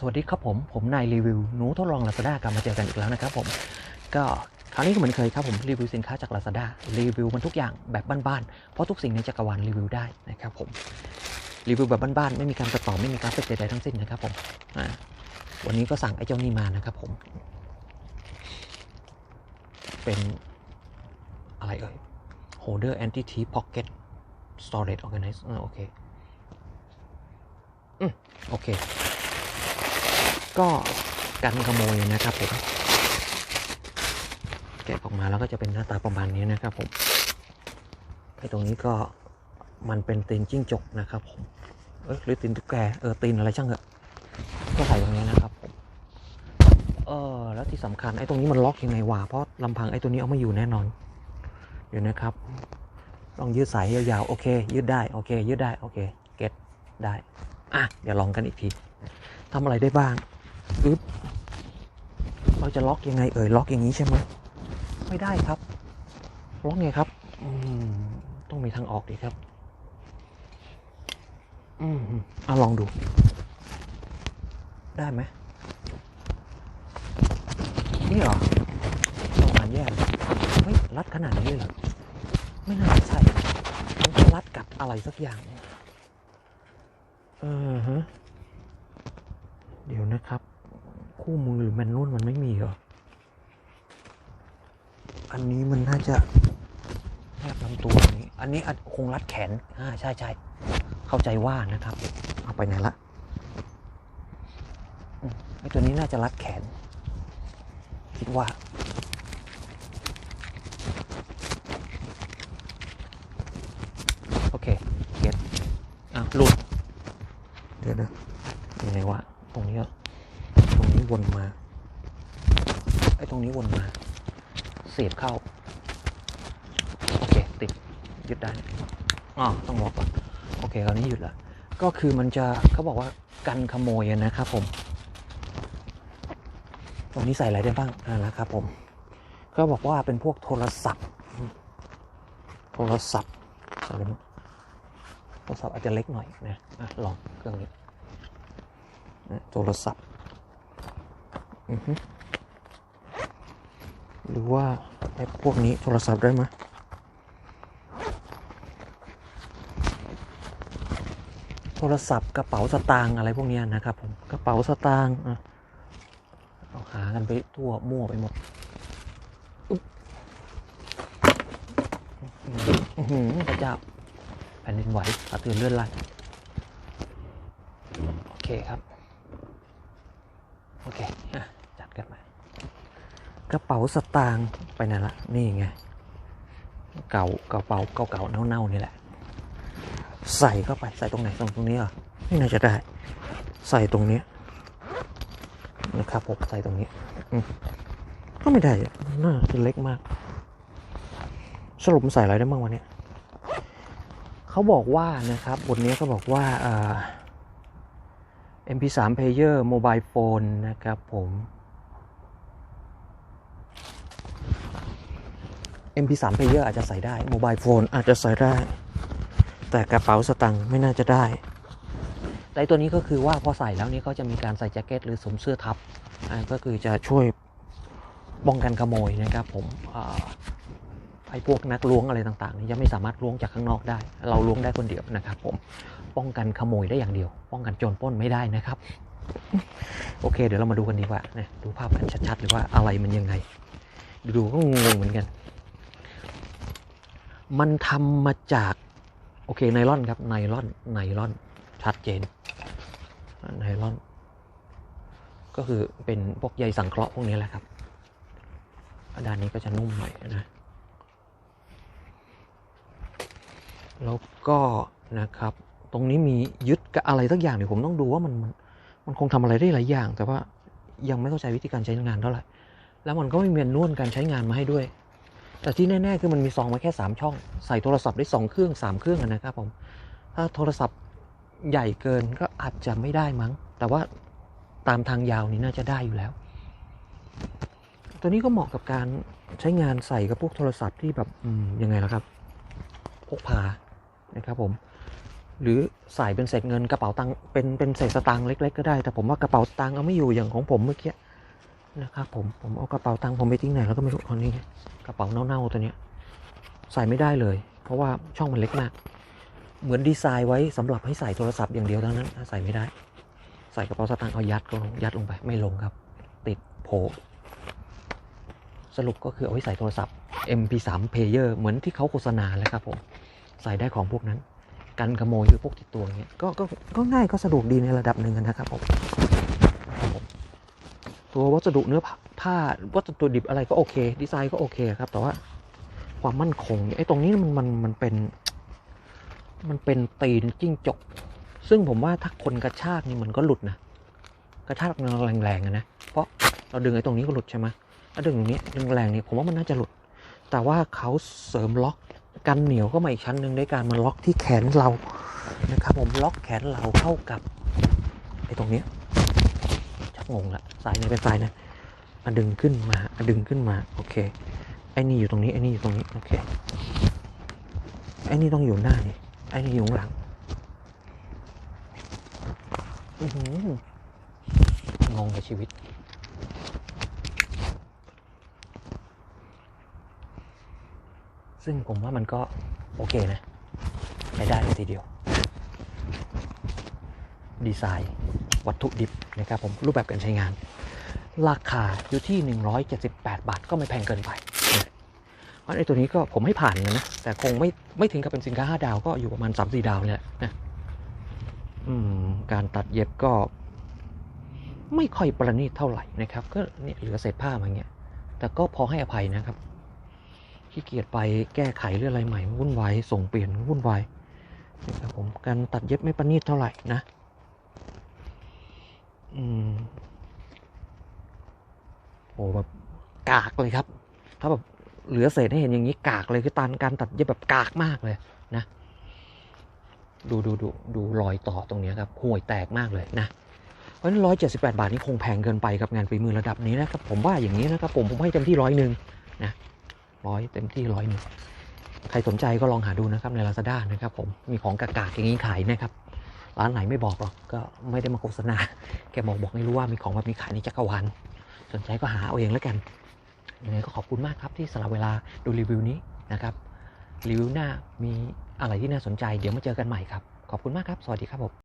สวัสดีครับผม ผมนายรีวิวหนูทดลอง Lazada กลับมาเจอกันอีกแล้วนะครับผม ก็คราวนี้ก็เหมือนเคยครับผมรีวิวสินค้าจาก Lazada รีวิวมันทุกอย่างแบบบ้านๆ เพราะทุกสิ่งในจักรวาลรีวิวได้นะครับผม รีวิวแบบบ้านๆ ไม่มีการตัดต่อไม่มีการาฟิกใดๆทั้งสิ้นนะครับผมวันนี้ก็สั่งไอ้เจ้านี่มานะครับผม เป็นอะไรเอ่ย holder anti thief pocket storage organize อ่าโอเค อืมโอเค ก็กันขโมยนะครับผมแกะออกมาแล้วก็จะเป็นหน้าตาประมาณนี้นะครับผมไอ้ตรงนี้ก็มันเป็นตีนจิ้งจกนะครับผมเออหรือตีนตุ๊กแกเออตีนอะไรช่างเถอะก็ใส่ตรงนี้นะครับผมเออแล้วที่สำคัญไอ้ตรงนี้มันล็อกยังไงวะเพราะลำพังไอ้ตัวนี้เอาไม่อยู่แน่นอนเดี๋ยวนะครับต้องยืดสายยาวๆโอเค ยืดได้โอเค ยืดได้โอเคเก็ตได้อะเดี๋ยวลองกันอีกทีทำอะไรได้บ้าง อึ๊บเราจะล็อกยังไงเอ่ยล็อกอย่างนี้ใช่ไหมไม่ได้ครับ ล็อกไงครับอืมต้องมีทางออกดีครับอืมเอาลองดู ได้ไหมนี่เหรอประมาณแย่เฮ้ยรัดขนาดนี้เลยเหรอไม่น่าใช่มันจะรัดกับอะไรสักอย่างเออฮะเดี๋ยวนะครับ คู่มือหรือแมนนวลมันไม่มีเหรอ อันนี้มันน่าจะแนบลำตัวนี้ อันนี้อาจคงรัดแขนอ่าใช่ใช่เข้าใจว่านะครับ เอาไปไหนละอืมไอตัวนี้น่าจะรัดแขน คิดว่าโอเคเก็ตอะหลุดเดี๋ยวนะยังไงวะตรงนี้อะตรงนี้ วนมา ไอ้ตรงนี้วนมา เสียบเข้า โอเค ติดยึดได้อ๋อต้องบอกก่อน โอเคคราวนี้หยุดละ ก็คือมันจะเขาบอกว่ากันขโมยอะนะครับผม ตรงนี้ใส่อะไรได้บ้างอ่านะครับผมก็บอกว่าเป็นพวกโทรศัพท์ โทรศัพท์ใส่ได้ไหมโทรศัพท์อาจจะเล็กหน่อยนะอะลองเครื่องนี้นะโทรศัพท์อือฮึ หรือว่าไอ้พวกนี้โทรศัพท์ได้ไหมโทรศัพท์กระเป๋าสตางค์อะไรพวกนี้นะครับผมกระเป๋าสตางค์เอาหากันไปทั่วมั่วไปหมดอือหือพระเจ้าแผ่นดินไหวกระเตือนเลื่อนลั่นโอเคครับ โอเคอะจัดกันมาก ระเป๋าสตางค์ไปไหนละนี่ไงเก่ากระเป๋าเก่าๆเน่าๆนี่แหละ ใส่เข้าไปใส่ตรงไหนตรงตรงนี้เหรอไม่น่าจะได้ ใส่ตรงนี้นะครับผมใส่ตรงนี้ก็ไม่ได้น่าจะเล็กมาก สรุปใส่อะไรได้บ้างวันนี้เขาบอกว่านะครับบทนี้เขาบอกว่าอ่า MP3 player mobile phone นะครับผม MP3 player อาจจะใส่ได้ mobile phone อาจจะใส่ได้ แต่กระเป๋าสตังค์ไม่น่าจะได้ แต่ตัวนี้ก็คือว่าพอใส่แล้วนี่ก็จะมีการใส่แจ็คเก็ตหรือสวมเสื้อทับ ก็คือจะช่วยป้องกันขโมยนะครับ ผมอไอ้พวกนักล้วงอะไรต่างๆนี่จะไม่สามารถล้วงจากข้างนอกได้ เราล้วงได้คนเดียวนะครับผม ป้องกันขโมยได้อย่างเดียว ป้องกันโจรปล้นไม่ได้นะครับ โอเค เดี๋ยวเรามาดูกันดีกว่านะดูภาพกันชัดๆเลยว่าอะไรมันยังไง ดูๆก็งงเหมือนกัน มันทำมาจาก โอเคไนลอนครับไนลอนไนลอนชัดเจนไนลอน ก็คือเป็นพวกใยสังเคราะห์พวกนี้แหละครับด้านนี้ก็จะนุ่มหน่อยนะ แล้วก็นะครับ ตรงนี้มียึดกับอะไรสักอย่างเดี๋ยวผมต้องดูว่ามันมันมันคงทำอะไรได้หลายอย่าง แต่ว่ายังไม่เข้าใจวิธีการใช้งานเท่าไหร่ แล้วมันก็ไม่มีนวลการใช้งานมาให้ด้วย แต่ที่แน่ๆคือมันมีซองมาแค่ 3 ช่อง ใส่โทรศัพท์ได้ 2 เครื่อง 3 เครื่องนะครับผม ถ้าโทรศัพท์ใหญ่เกินก็อาจจะไม่ได้มั้ง แต่ว่าตามทางยาวนี่น่าจะได้อยู่แล้ว ตัวนี้ก็เหมาะกับการใช้งานใส่กับพวกโทรศัพท์ที่แบบยังไงล่ะครับ พกพานะครับผม หรือใส่เป็นเศษเงินกระเป๋าตังเป็นเป็นเศษสตางค์เล็ก ๆ ก็ได้ แต่ผมว่ากระเป๋าตังค์เอาไม่อยู่อย่างของผมเมื่อกี้ นะครับผมผมเอากระเป๋าตังค์ผมไปทิ้งไหนแล้วก็ไม่รู้ตอนนี้กระเป๋าเน่าๆตัวเนี้ยใส่ไม่ได้เลย เพราะว่าช่องมันเล็กมาก เหมือนดีไซน์ไว้สำหรับให้ใส่โทรศัพท์อย่างเดียวเท่านั้นใส่ไม่ได้ ใส่กระเป๋าสตางค์เอายัดก็ยัดลงไปไม่ลงครับ ติดโผล่สรุปก็คือเอาไว้ใส่โทรศัพท์ MP3 player เหมือนที่เขาโฆษณาเลยครับผมใส่ได้ของพวกนั้น กันขโมยหรือพวกติดตัวอย่างเงี้ยก็ก็ก็ง่ายก็สะดวกดีในระดับหนึ่งนะครับผม ตัววัสดุเนื้อผ้าวัสดุดิบอะไรก็โอเค ดีไซน์ก็โอเคครับ แต่ว่าความมั่นคงเนี่ยไอ้ตรงนี้มันมันมันเป็น มันเป็นตีนจิ้งจก ซึ่งผมว่าถ้าคนกระชากนี่มันก็หลุดนะกระชากแรงๆนะเพราะเราดึงไอ้ตรงนี้ก็หลุดใช่ไหมถ้าดึงตรงนี้ดึงแรงนี่ผมว่ามันน่าจะหลุด แต่ว่าเขาเสริมล็อกกันเหนียวเข้ามาอีกชั้นหนึ่งด้วยการมาล็อกที่แขนเรานะครับ ผมล็อกแขนเราเข้ากับไอ้ตรงนี้ งงละสายไหนเป็นสายนะอะดึงขึ้นมาอะดึงขึ้นมา โอเค ไอ้นี่อยู่ตรงนี้ ไอ้นี่อยู่ตรงนี้ โอเค ไอ้นี่ต้องอยู่หน้านี่ ไอ้นี่อยู่ข้างหลังงงกับชีวิต ซึ่งผมว่ามันก็โอเคนะใช้ได้เลยทีเดียว ดีไซน์ วัตถุดิบนะครับผมรูปแบบการใช้งาน ราคาอยู่ที่ 178 บาทก็ไม่แพงเกินไปเพราะไอ้ตัวนี้ก็ผมให้ผ่านเลยนะ แต่คงไม่ไม่ถึงกับเป็นสินค้า 5 ดาวก็อยู่ประมาณ 3-4 ดาวเนี่ยนะอืมการตัดเย็บก็ไม่ค่อยประณีตเท่าไหร่นะครับ ก็เนี่ยเหลือเศษผ้ามาเงี้ย แต่ก็พอให้อภัยนะครับขี้เกียจไปแก้ไขเรื่องอะไรใหม่วุ่นวายส่งเปลี่ยนวุ่นวายนะครับผมการตัดเย็บไม่ประณีตเท่าไหร่นะ อืม โอ้แบบกากเลยครับ ถ้าแบบเหลือเศษให้เห็นอย่างนี้กากเลยคือตานการตัดเย็บแบบกากมากเลยนะ ดูดูดูดูรอยต่อตรงนี้ครับห่วยแตกมากเลยนะเพราะฉะนั้นร้อยเจ็ดสิบแปดบาทนี่คงแพงเกินไปกับงานฝีมือระดับนี้นะครับ ผมว่าอย่างนี้นะครับ ผมผมให้เต็มที่ร้อยหนึ่งนะร้อยเต็มที่ร้อยหนึ่งใครสนใจก็ลองหาดูนะครับใน Lazada นะครับ ผมมีของกากๆอย่างนี้ขายนะครับร้านไหนไม่บอกหรอกก็ไม่ได้มาโฆษณาแกบอกบอกให้รู้ว่ามีของแบบนี้ขายในจักรวาล นใจก็หาเอาเองแล้วกันยังไงก็ขอบคุณมากครับที่สละเวลาดูรีวิวนี้นะครับรีวิวหน้ามีอะไรที่น่าสนใจ เดี๋ยวมาเจอกันใหม่ครับ ขอบคุณมากครับ สวัสดีครับผม